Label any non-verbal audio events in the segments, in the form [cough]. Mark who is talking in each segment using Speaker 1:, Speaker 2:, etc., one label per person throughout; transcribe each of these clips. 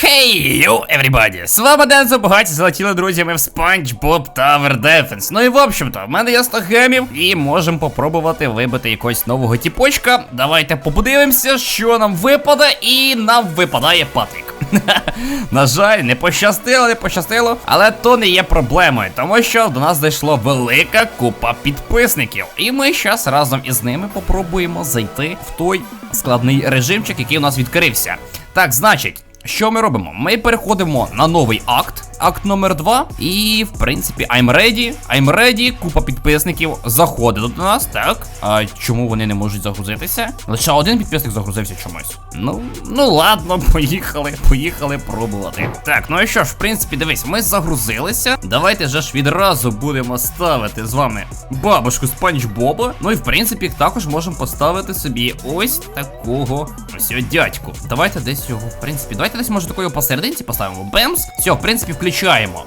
Speaker 1: Хей, йоу, everybody! З вами Дензо, багаті залетіли друзями в SpongeBob Tower Defense. Ну і в общем-то, в мене є 100 гемів і можемо попробувати вибити якогось нового тіпочка. Давайте подивимося, що нам випаде, і нам випадає Патрік. [laughs] На жаль, не пощастило, не пощастило, але то не є проблемою, тому що до нас зайшла велика купа підписників. І ми зараз разом із ними попробуємо зайти в той складний режимчик, який у нас відкрився. Так, значить. Що ми робимо? Ми переходимо на новий акт, акт номер 2. І, в принципі, I'm ready. I'm ready. Купа підписників заходить до нас, так. А чому вони не можуть загрузитися? Лише один підписник загрузився чомусь. Ну, ну ладно, [laughs] поїхали, поїхали пробувати. Так, ну і що ж, в принципі, дивись, ми загрузилися. Давайте же ж відразу будемо ставити з вами бабушку Спанч Боба. Ну і в принципі, також можемо поставити собі ось такого ось дядьку. Давайте десь його, в принципі, давайте десь може такою посерединці поставимо. Бемс. Все, в принципі, включаємо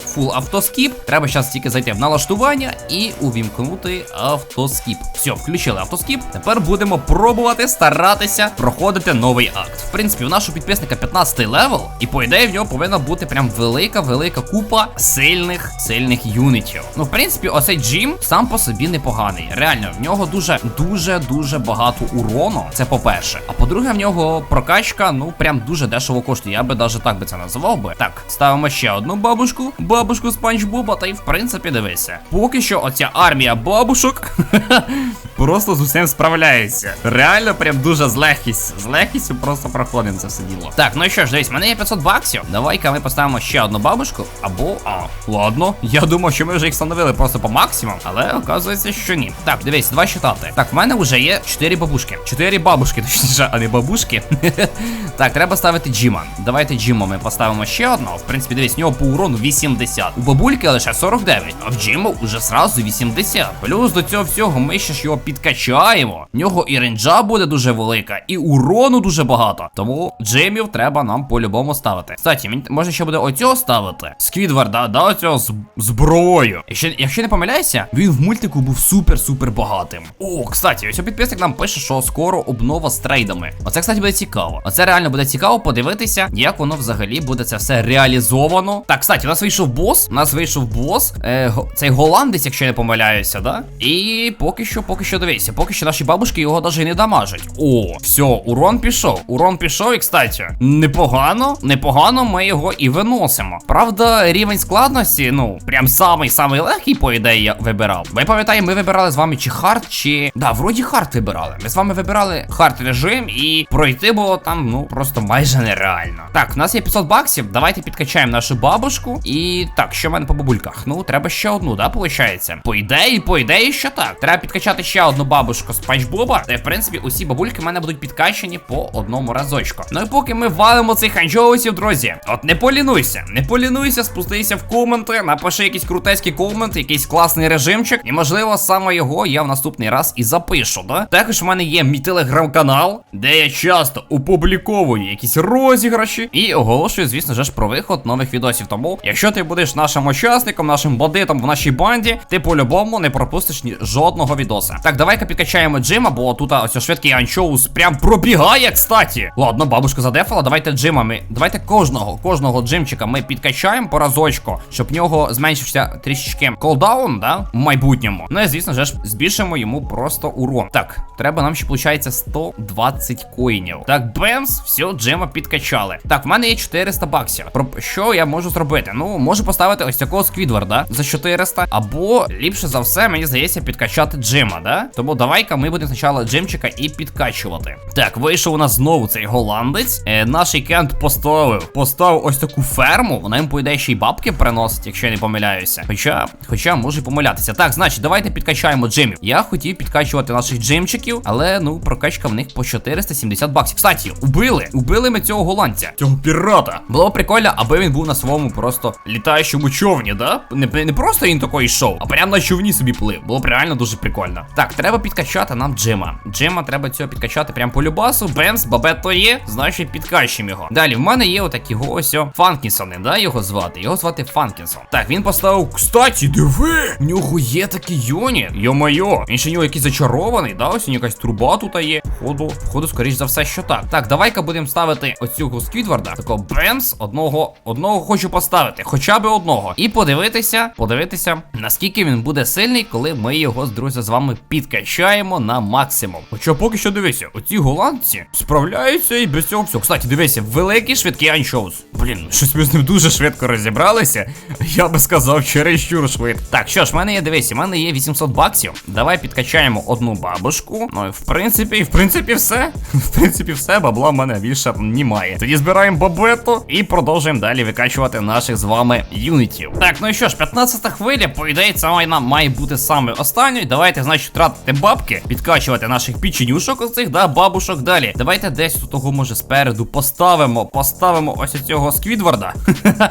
Speaker 1: фул автоскіп. Треба зараз тільки зайти в налаштування і увімкнути автоскіп. Все, включили автоскіп. Тепер будемо пробувати старатися проходити новий акт. В принципі, у нашого підписника 15 левел, і по ідеї в нього повинна бути прям велика-велика купа сильних сильних юнітів. Ну, в принципі, оцей Джим сам по собі непоганий. Реально, в нього дуже дуже дуже багато урону. Це по-перше. А по-друге, в нього прокачка, ну прям дуже дешево коштує. Я би навіть так би це називав би. Так, ставимо ще одну бабушку, бабушку Спанч Боба, та й в принципі дивися. Поки що оця армія бабушок [laughs] просто з усім справляється. Реально, прям дуже з легкістю. З легкістю просто проходимо це все діло. Так, ну і що ж, дивись, мене є 500 баксів. Давай-ка ми поставимо ще одну бабушку. Або. А, ладно. Я думав, що ми вже їх встановили просто по максимуму, але оказується, що ні. Так, дивись, два считати. Так, в мене вже є 4 бабушки. 4 бабушки, точніше, а не бабушки. [laughs] так, треба ставити Джима. Давайте Джима ми поставимо ще одного. В принципі, дивись, в нього по урону 80. У бабульки лише 49, а в Джима вже сразу 80. Плюс до цього всього ми ще ж його підкачаємо. В нього і ренджа буде дуже велика, і урону дуже багато. Тому Джимів треба нам по-любому ставити. Кстати, мені може ще буде оцього ставити. Сквідварда, да, оцього з зброю. Якщо, якщо не помиляюся, він в мультику був супер-супер багатим. О, кстати, ось підписник нам пише, що скоро обнова з трейдами. Оце, кстати, буде цікаво. Оце реально буде цікаво подивитися, як воно взагалі буде це все реалізовано. Так, кстати, у нас вийшов бос. У нас вийшов бос. Е, цей голландець, якщо я не помиляюся, да? І поки що, поки що дивися, поки що наші бабушки його навіть не дамажать. О, все, урон пішов. Урон пішов, і кстати, непогано, непогано ми його і виносимо. Правда, рівень складності, ну, прям самий самий легкий, по ідеї, я вибирав. Ви пам'ятаєте, ми вибирали з вами чи хард, чи. Да, вроді хард вибирали. Ми з вами вибирали хард режим, і пройти було там, ну, просто майже нереально. Так, у нас є 500 баксів. Давайте підкачаємо нашу бабушку. І так, що в мене по бабульках? Ну, треба ще одну, да, виходить? По ідеї, по ідеї, що так. Треба підкачати ще одну бабушку з Боба. Та в принципі усі бабульки в мене будуть підкачані по одному разочку. Ну і поки ми валимо цих анджоусів, друзі, от не полінуйся, не полінуйся, спустися в коменти, напиши якийсь крутецький комент, якийсь класний режимчик. І можливо, саме його я в наступний раз і запишу, да? Також в мене є мій телеграм-канал, де я часто опубліковую якісь розіграші і оголошую, звісно ж, про виход нових відосів. Тому, якщо ти будеш нашим учасником, нашим бандитом в нашій банді, ти по-любому не пропустиш ні жодного відоса. Так, давай-ка підкачаємо Джима, бо тут ось швидкий анчоус прям пробігає, кстати. Ладно, бабушка задефала, давайте Джима ми. Давайте кожного, кожного джимчика ми підкачаємо по разочку, щоб в нього зменшився трішечки колдаун, да, в майбутньому. Ну і звісно ж, збільшимо йому просто урон. Так, треба нам ще, виходить, 120 коїнів. Так, бемс, все, Джима підкачали. Так, в мене є 400 баксів. Про що я можу зробити? Ну, можу поставити ось такого сквідварда за 400. Або ліпше за все, мені здається, підкачати Джима, да? Тому давай-ка ми будемо спочатку Джимчика і підкачувати. Так, вийшов у нас знову цей голландець. Е, наш кент поставив. Поставив ось таку ферму. Вона їм, по ще й бабки приносить, якщо я не помиляюся. Хоча, хоча можу помилятися. Так, значить, давайте підкачаємо джимів. Я хотів підкачувати наших джимчиків, але ну прокачка в них по 470 баксів. Кстати, убили. Убили ми цього голландця, цього пірата. Було б прикольно, аби він був на своєму просто літаючому човні, да? Не, не просто він такий йшов, а прямо на човні собі плив. Було б реально дуже прикольно. Так, треба підкачати нам Джима. Джима треба цього підкачати прямо по любасу. Бенс, бабето є, значить підкачимо його. Далі, в мене є отакі ось Фанкінсони, да, його звати. Його звати Фанкінсон. Так, він поставив. Кстати, диви! В нього є такі юні. Йо-моє, він ще в нього якийсь зачарований, да? Ось у нього якась труба тут є. Походу, походу, скоріш за все, що так. Так, давай-ка будемо ставити оцього сквідварда, такого бемс, одного, одного хочу поставити, хоча б одного. І подивитися, подивитися, наскільки він буде сильний, коли ми його друзі з вами підкачаємо на максимум. Хоча поки що дивися, оці голландці справляються і без цього всього. Кстати, дивися, великий швидкий анчоус. Блін, щось ми з ним дуже швидко розібралися. Я би сказав, чересчур швидко. Так, що ж, в мене є, дивись, у мене є 800 баксів. Давай підкачаємо одну бабушку. Ну і в принципі, і в принципі, все. [laughs] В принципі, все, бабла в мене більше немає. Тоді збираємо бабету і продовжуємо далі викачувати наших з вами юнітів. Так, ну і що ж, 15 хвиля, по ідеї, це вона має бути саме останньою. Давайте, значить, тратити бабки, підкачувати наших піченюшок оцих, да, бабушок далі. Давайте десь тут того, може, спереду поставимо, поставимо ось цього сквідварда. [laughs]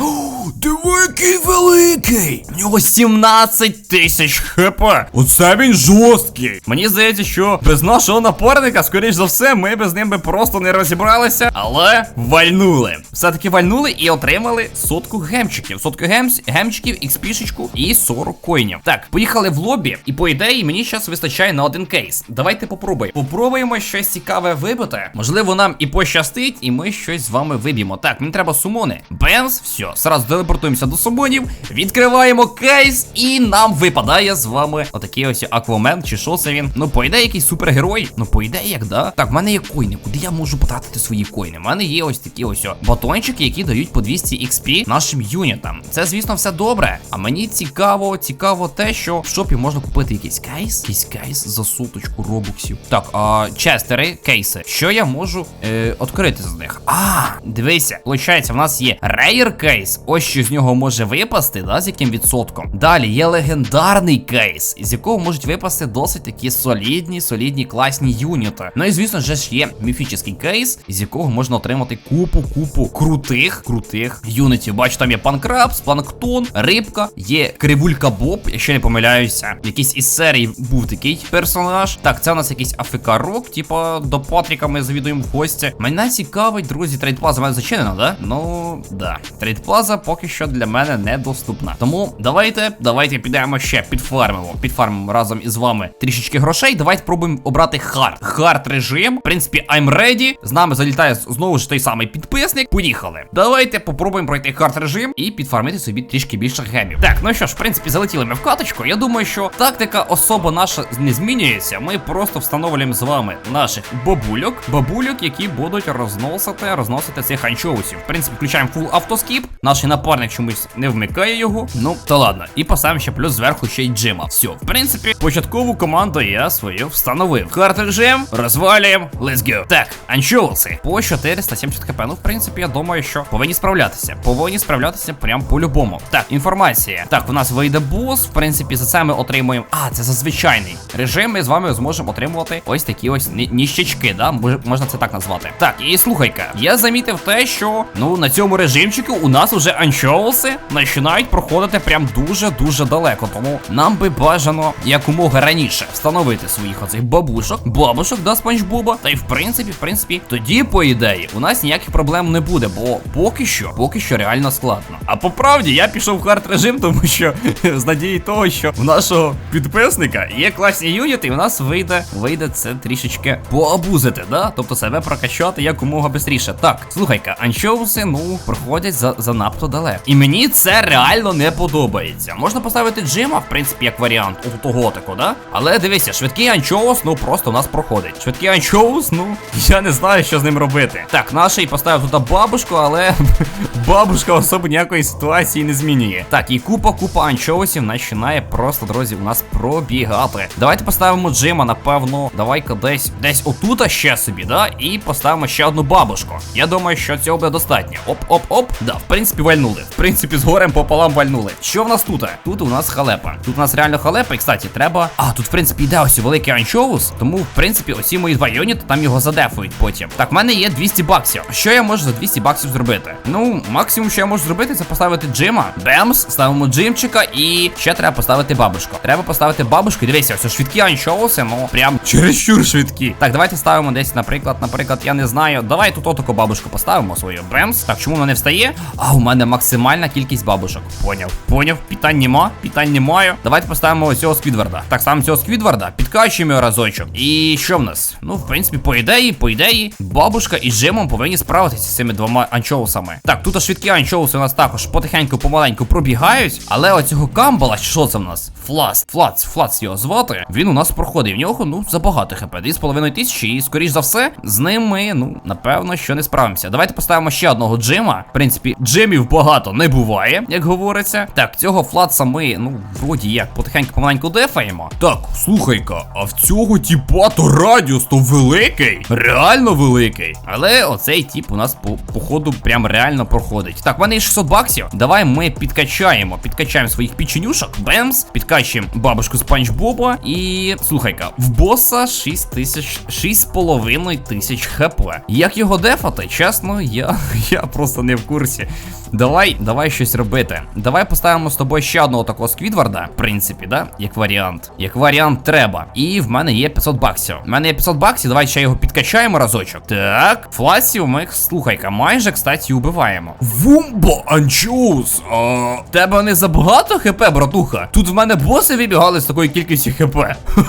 Speaker 1: Диви, який великий! В нього 17 тисяч хп. Оце він жорсткий. Мені здається, що без нашого напарника, скоріш за все, ми без ним би просто не розібралися, але вальнули. Все-таки вальнули і отримали сотку гемчиків. Сотку гемс, гемчиків, ікспішечку і 40 коїнів. Так, поїхали в лобі, і по ідеї мені зараз вистачає на один кейс. Давайте попробуємо. Попробуємо щось цікаве вибити. Можливо, нам і пощастить, і ми щось з вами виб'ємо. Так, мені треба сумони. Бенз, все, сразу телепортуємося до сумонів, відкриваємо кейс, і нам випадає з вами отакий ось аквамен, чи що це він. Ну, по ідеї, якийсь супергерой. Ну, по ідеї, як да. Так, в мене є коїни. Куди я можу потратити свої коїни? У мене є ось такі ось батончики, які дають по 200 XP нашим юнітам. Це, звісно, все добре. А мені цікаво, цікаво те, що в шопі можна купити якийсь кейс, якийсь кейс за суточку робоксів. Так, а честери, кейси. Що я можу е, відкрити з них? А, дивися, виходить, в нас є рейер кейс. Ось що з нього може випасти, да, з яким відсотком. Далі є легендарний кейс, з якого можуть випасти досить такі солідні, солідні, класні юніти. Ну і звісно ж є міфічний кейс, з якого можна отримати купу, купу крутих, крутих юнітів. Бачу, там є панкрабс, планктон, рибка, є кривулька Боб, якщо не помиляюся. Якийсь із серій був такий персонаж. Так, це у нас якийсь АФК Рок, типа до Патріка ми завідуємо в гості. Мене цікавить, друзі, трейдплаза мене зачинена, да? Ну, да. Трейдплаза поки що для мене недоступна. Тому давайте, давайте підемо ще підфармимо. Підфармимо разом із вами трішечки грошей. Давайте пробуємо обрати хард. Хард режим. В принципі, I'm ready. З нами залітає знову ж той самий підписник. Поїхали. Давайте попробуємо пройти хард режим і підфармити собі трішки більше гемів. Так, ну що ж, в принципі, залетіли ми в каточку. Я думаю, що тактика особо наша не змінюється. Ми просто встановлюємо з вами наших бабульок. Бабульок, які будуть розносити, розносити цих анчоусів. В принципі, включаємо фул автоскіп. Наш напарник чомусь не вмикає його. Ну, та ладно. І поставимо ще плюс зверху ще й джима. Все, в принципі, початкову команду я свою встановив. Карт режим, розвалюємо, let's go. Так, анчоуси по 470 хп. Ну, в принципі, я думаю, що повинні справлятися. Повинні справлятися прям по-любому. Так, інформація. Так, у нас вийде бос. В принципі, за це ми отримуємо. А, це за звичайний режим. Ми з вами зможемо отримувати ось такі ось ні- ніщачки, да? Можна це так назвати. Так, і слухай-ка, я замітив те, що ну на цьому режимчику у нас уже анчоуси починають проходити прям дуже-дуже далеко. Тому нам би бажано якомога раніше встановити своїх оцих бабушок, бабушок, да, спанч Боба. Та й в принципі, в принципі, тоді, по ідеї, у нас ніяких проблем не буде, бо поки що, поки що реально складно. А по правді я пішов в хард режим, тому що з надії того, що в нашого підписника є класні юніти, і у нас вийде, вийде це трішечки поабузити, да? Тобто себе прокачати якомога швидше. Так, слухай-ка, анчоуси, ну, проходять за, занадто далеко. І мені це реально не подобається. Можна поставити Джима, в принципі, як варіант у того таку, да? Але дивися, швидкий анчоус, ну просто у нас проходить. Швидкий анчоус, ну, я не знаю, що з ним робити. Так, наший поставив туди бабушку, але [laughs] бабушка особо ніякої ситуації не змінює. Так, і купа, купа анчоусів починає просто, друзі, у нас пробігати. Давайте поставимо Джима, напевно. Давай-ка десь десь отута ще собі, да? І поставимо ще одну бабушку. Я думаю, що цього буде достатньо. Оп-оп-оп. Да, в принципі, вальнули. В принципі, з горем пополам вальнули. Що в нас тут? Тут у нас халепа. Тут у нас реально халепа, і кстати, треба. А, тут, в принципі, йде ось великий анчоус. Тому, в принципі, оці мої два юніти там його задефують потім. Так, мене є 200 баксів. Що я можу за 200 баксів зробити? Ну, максимум, що я можу зробити, це поставити Джима. Бемс, ставимо Джимчика і ще треба поставити бабушку. Треба поставити бабушку. Дивися, ось швидкі анчоуси, ну прям чересчур швидкі. Так, давайте ставимо десь, наприклад, наприклад, я не знаю. Давай тут отаку бабушку поставимо свою. Бемс. Так, чому вона не встає? А, у мене максимальна кількість бабушок. Поняв. Поняв. Питань нема. Питань немає. Давайте поставимо ось цього сквідварда. Так, ставимо цього сквідварда, підкачуємо його разочок. І що в нас? Ну, в принципі, по ідеї, по ідеї, бабушка. Бабушка і Джимом повинні справитися з цими двома анчоусами. Так, тут швидкі анчоуси у нас також потихеньку, помаленьку пробігають. Але оцього камбала, що це в нас? Флац, флац, флац його звати. Він у нас проходить. В нього, ну, забагато хп. 2,5 тисячі, і скоріш за все, з ним ми, ну, напевно, що не справимося. Давайте поставимо ще одного Джима. В принципі, джимів багато не буває, як говориться. Так, цього флаца ми, ну, вроді як, потихеньку помаленьку дефаємо. Так, слухай-ка, а в цього тіпа то радіус то великий. Реально великий. Але оцей тіп у нас по, походу прям реально проходить. Так, в мене є 600 баксів. Давай ми підкачаємо. Підкачаємо своїх печенюшок. Бемс. Підкачуємо бабушку Спанч Боба. І слухай-ка, в боса 6 тисяч, 6,5 тисяч хп. Як його дефати? Чесно, я, [laughs] я просто не в курсі. Давай, давай щось робити. Давай поставимо з тобою ще одного такого сквідварда, в принципі, да? Як варіант. Як варіант треба. І в мене є 500 баксів. В мене є 500 баксів, давай ще його підкачаємо разочок. Так, фласів ми, слухай-ка, майже, кстати, убиваємо. Вумбо анчоус! А... Тебе не забагато хп, братуха? Тут в мене боси вибігали з такою кількістю хп.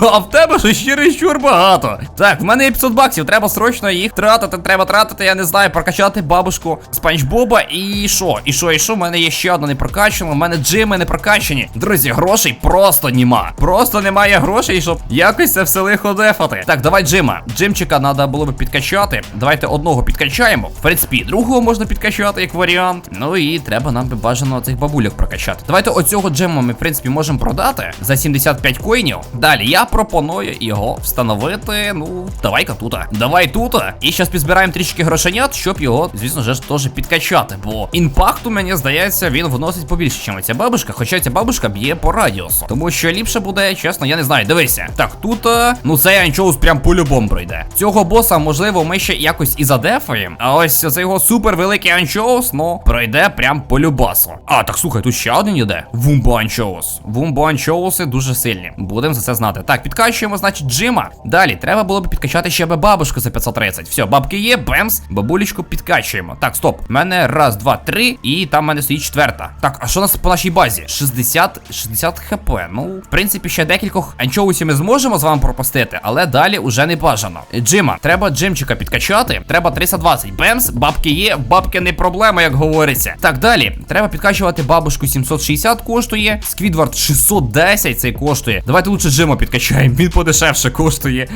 Speaker 1: [laughs] А в тебе ж чересчур багато. Так, в мене є 500 баксів, треба срочно їх тратити, треба тратити, я не знаю, прокачати бабушку Спанч Боба і що? І що, і що? У мене є ще одна не прокачана, у мене джими не прокачані. Друзі, грошей просто нема. Просто немає грошей, щоб якось це все лихо дефати. Так, давай джима. Джимчика треба було би підкачати. Давайте одного підкачаємо. В принципі, другого можна підкачати як варіант. Ну і треба нам би бажано цих бабульок прокачати. Давайте оцього джема ми, в принципі, можемо продати за 75 коїнів. Далі я пропоную його встановити. Ну, давай-ка тут. Давай тут. І зараз підзбираємо трішки грошенят, щоб його, звісно ж, теж підкачати. Бо інпакту, мені здається, він вносить побільше, ніж ця бабушка. Хоча ця бабушка б'є по радіусу. Тому що ліпше буде, чесно, я не знаю. Дивися. Так, тут, е, ну цей анчоус прям по-любому пройде. Цього боса, можливо, ми ще якось і задефаємо. А ось цей його супер великий анчоус, ну, пройде прям по любасу. А, так слухай, тут ще один іде. Вумбо анчоус. Вумбо анчоуси дуже сильні. Будемо за це знати. Так, підкачуємо, значить, Джима. Далі, треба було б підкачати ще би бабушку за 530. Все, бабки є, бемс, бабулечку підкачуємо. Так, стоп. У мене раз, два, три, і там в мене стоїть четверта. Так, а що у нас по нашій базі? 60 60 хп. Ну, в принципі, ще декількох анчоусів ми зможемо з вами пропустити, але далі уже не бажано. Джима, треба джимчика підкачати. Треба 320. Бемс, бабки є, бабки не проблема, як говориться. Так, далі. Треба підкачувати бабушку 760 коштує. Сквідвард 610 цей коштує. Давайте лучше Джима підкачаємо. Він подешевше коштує.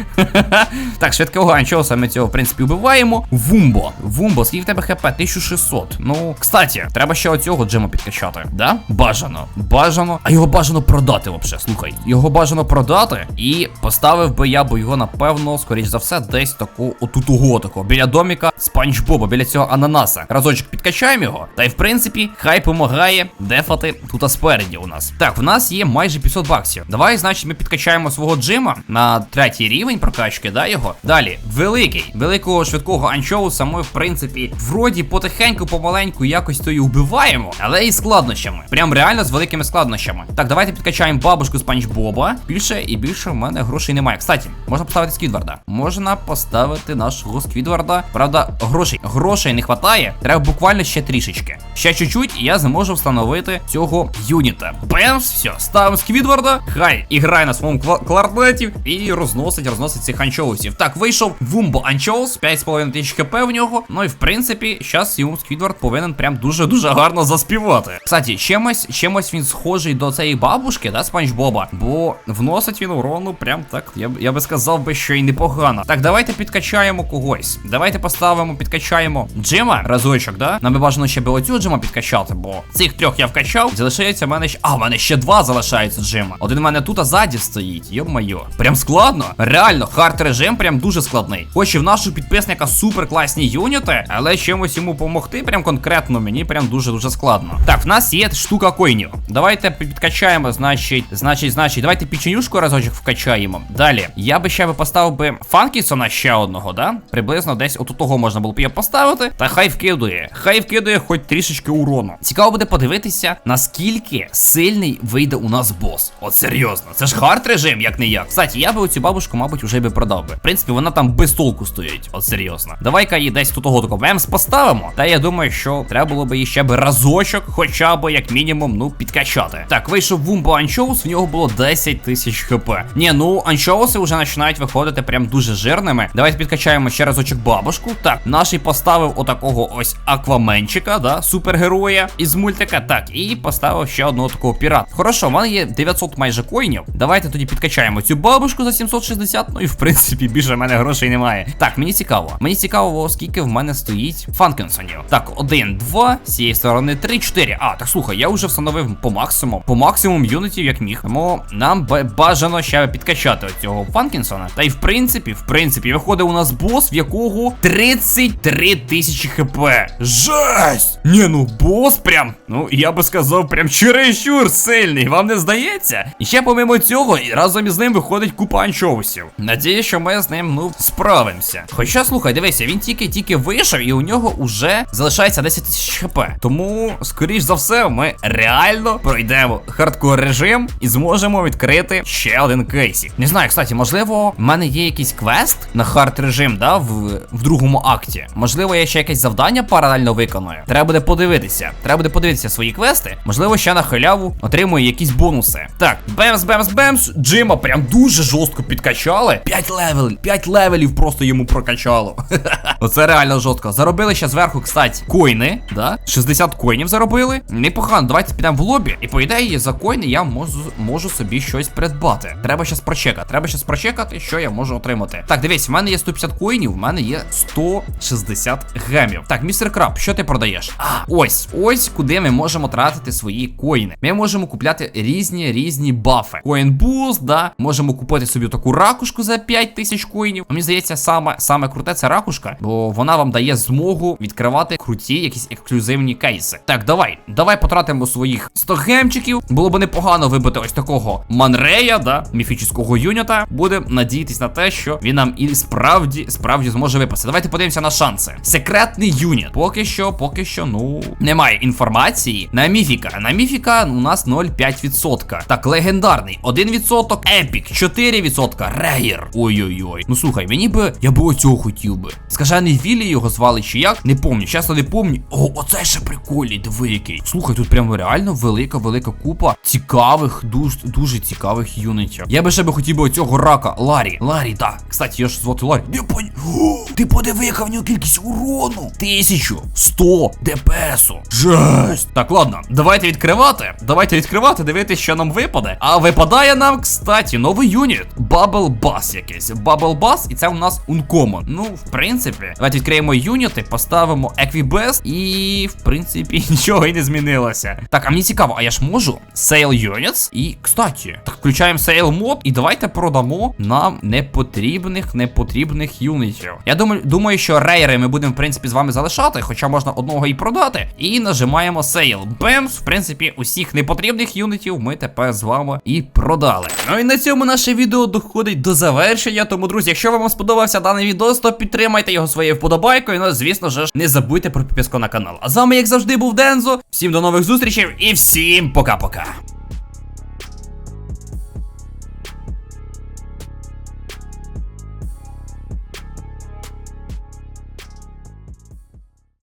Speaker 1: [laughs] так, швидкого анчоуса ми цього, в принципі, вбиваємо. Вумбо. Вумбо, скільки в тебе хп? 1600. Ну, кстати, треба ще оцього Джима підкачати. Да? Бажано. Бажано. А його бажано продати, взагалі. Слухай. Його бажано продати. І поставив би я бо його, напевно, скоріш за все, десь таку отутого такого. Біля доміка Спанч Боба, біля цього ананаса. Разочок підкачаємо його. Та й в принципі, хай помагає дефати тут спереді у нас. Так, в нас є майже 500 баксів. Давай, значить, ми підкачаємо свого джима на третій рівень прокачки, да, його. Далі, великий, великого швидкого анчоуса ми, в принципі, вроді потихеньку, помаленьку якось то і вбиваємо, але і складнощами. Прям реально з великими складнощами. Так, давайте підкачаємо бабушку Спанч Боба. Більше і більше в мене грошей немає. Кстати, можна поставити Сквідварда. Можна поставити нашого Сквідварда. Правда, грошей. Грошей не вистачає. Треба буквально ще трішечки. Ще чуть-чуть, і я зможу встановити цього юніта. Бемс, все, ставимо Сквідварда. Хай іграє на своєму кла- кларнеті і розносить, розносить цих анчоусів. Так, вийшов Вумбо Анчоус, 5,5 тисяч хп в нього. Ну і в принципі, зараз йому Сквідвард повинен прям дуже-дуже гарно заспівати. Кстати, чимось, чимось він схожий до цієї бабушки, да, Спанч Боба. Бо вносить він урону прям так, я, б- я би сказав би, що й непогано. Так, давайте підкачаємо когось. Давайте поставимо, підкачаємо Джима разочок, да? Нам би бажано ще би оцю Джима підкачати, бо цих трьох я вкачав. Залишається в мене ще. А, в мене ще два залишаються Джима. Один в мене тут а ззаді стоїть. Йо-моє. Прям складно. Реально, хард режим прям дуже складний. Хоч і в нашого підписника супер класні юніти, але чимось йому допомогти, прям конкретно мені прям дуже-дуже складно. Так, в нас є штука коїнів. Давайте підкачаємо, значить, значить, значить, давайте печенюшку разочок вкачаємо. Далі, я би ще би поставив би Фанкісона ще одного, да? Приблизно десь отут того можна було б його поставити. Та хай вкидує. Хай вкидує хоч трішечки урону. Цікаво буде подивитися, наскільки сильний вийде у нас бос. От серйозно, це ж хард режим, як не як. Кстати, я би оцю бабушку, мабуть, уже би продав би. В принципі, вона там без толку стоїть. От серйозно. Давай-ка її десь тут того такого бемс поставимо. Та я думаю, що треба було би її ще би разочок, хоча б як мінімум, ну, підкачати. Так, вийшов Вумбо Анчоус, в нього було 10 тисяч хп. Ні, ну анчоуси вже починають виходити прям дуже жирними. Давайте підкачаємо ще разочок бабушку. Так, наший поставив отакого ось акваменчика, да, супергероя із мультика. Так, і поставив ще одного такого пірата. Хорошо, в мене є 900 майже коїнів. Давайте тоді підкачаємо цю бабушку за 760. Ну і в принципі більше в мене грошей немає. Так, мені цікаво. Мені цікаво, скільки в мене стоїть фанкінсонів. Так, один, два, з цієї сторони, три, чотири. А, так слухай, я вже встановив по максимуму. По максимум юнітів, як міг. Тому нам бажано ще підкачати цього Фанкінсона. Та й в принципі, в принципі, виходить у нас бос, в якого 33 тисячі хп. Жесть! Ні, ну бос прям, ну я би сказав, прям чересчур сильний, вам не здається? І ще помимо цього, разом із ним виходить купа анчоусів. Надіюсь, що ми з ним, ну, справимося. Хоча, слухай, дивися, він тільки-тільки вийшов, і у нього уже залишається 10 тисяч хп. Тому, скоріш за все, ми реально пройдемо хардкор режим і зможемо відкрити ще один кейсик. Не знаю, кстати, можливо, в мене є якийсь квест на хард режим, да, в, в другому акті. Можливо, я ще якесь завдання паралельно виконую. Треба буде подивитися. Треба буде подивитися свої квести. Можливо, ще на халяву отримую якісь бонуси. Так, бемс, бемс, бемс. Джима прям дуже жорстко підкачали. 5 левелів, 5 левелів просто йому прокачало. [laughs] Оце реально жорстко. Заробили ще зверху, кстати, койни, да? 60 коїнів заробили. Непогано, давайте підемо в лобі. І по ідеї за коїни я можу, можу собі щось придбати. Треба щас прочекати. Треба щас прочекати, що я можу отримати. Так, дивись, в мене є 150 коїнів, в мене є 160 гемів. Так, містер Краб, що ти продаєш? А, ось, ось куди ми можемо тратити свої коїни. Ми можемо купляти різні різні бафи. Коін буст, да. Можемо купити собі таку ракушку за 5 тисяч коїнів. Мені здається, саме, саме круте це ракушка, бо вона вам дає змогу відкривати круті якісь ексклюзивні кейси. Так, давай, давай потратимо своїх 100 гемчиків. Було б непогано вибити ось такого манрея, да, міфічного юніта. Будемо надіятись на те, що він нам і справді справді зможе випасти. Давайте подивимося на шанси. Секретний юніт. Поки що, поки що, ну немає інформації. На міфіка. На міфіка у нас 0,5%. Так, легендарний 1%, епік 4%, рейер. Ой-ой-ой. Ну слухай, мені би я би оцього хотів би. Скажений Віллі його звали чи як? Не помню. Чесно не помню. О, оце ще прикольний, диви який. Слухай, тут прямо реально велика, велика купа цікавих, дуже, дуже цікавих юнітів. Я би ще би хотів би оцього рака. Ларі. Ларі, так. Кстати, я ж звати Ларі. Не пон... [gasps] Ти подиви, яка в нього кількість урону. 1100 ДПСу. Жесть. Так, ладно, давайте відкривати. Давайте відкривати, дивитися, що нам випаде. А випадає нам, кстати, новий юніт. Bubble Bass якийсь. Bubble Bass, і це у нас Uncommon. Ну, в принципі, давайте відкриємо юніти, поставимо Equibest, і, в принципі, [laughs] нічого і не змінилося. Так, а мені цікаво, а я ж можу Sale Units. І, кстати, так, включаємо Sale мод, і давайте продамо нам непотрібних, непотрібних юнітів. Я думаю, думаю, що рейери ми будемо, в принципі, з вами залишати, хоча можна одного і продати. І нажимаємо Sale. Бемс, в принципі, усіх непотрібних юнітів ми тепер з вами і продали. Ну і на цьому наше відео доходить до завершення. Тому, друзі, якщо вам сподобався даний відео, то підтримайте його своєю вподобайкою. Ну, звісно ж, не забудьте про підписку на канал. А з вами, як завжди, був Дензо. Всім до нових зустрічей і всім пока-пока.